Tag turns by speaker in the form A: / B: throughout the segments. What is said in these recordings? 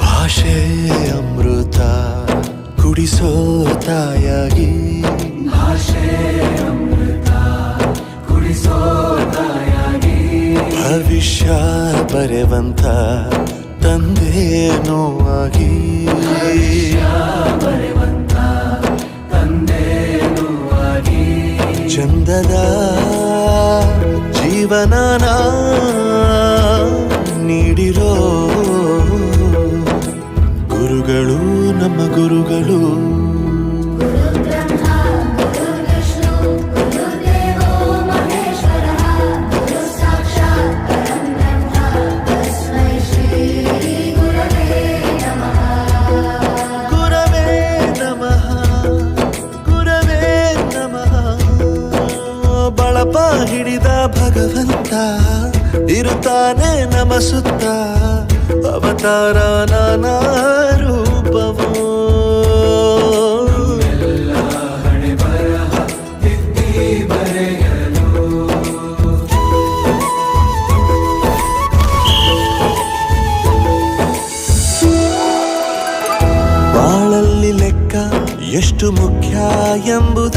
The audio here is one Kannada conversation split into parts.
A: ಭಾಷೆ ಅಮೃತ ಕುಡಿಸೋ ತಾಯಾಗಿ. ಭವಿಷ್ಯ ಬರೆವಂತ ತಂದೆ ನೋವಾಗಿ. ಚಂದದ ಜೀವನಾನ ನೀಡಿರೋ ಗುರುಗಳು ನಮ್ಮ ಗುರುಗಳು. ಹಿಡಿದ ಭಗವಂತ ಇರುತ್ತಾನೆ ನಮ ಸುತ್ತ. ಅವತಾರ ನಾನಾ ರೂಪವೋ. ಬಾಳಲ್ಲಿ ಲೆಕ್ಕ ಎಷ್ಟು ಮುಖ್ಯ ಎಂಬುದ.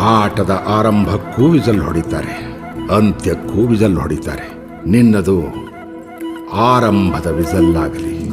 B: ಆಟದ ಆರಂಭಕ್ಕೂ ವಿಸಲ್ ಹೊಡಿತಾರೆ ಅಂತ್ಯಕ್ಕೂ ವಿಸಲ್ ಹೊಡಿತಾರೆ. ನಿನ್ನದು ಆರಂಭದ ವಿಸಲ್ ಆಗಲಿ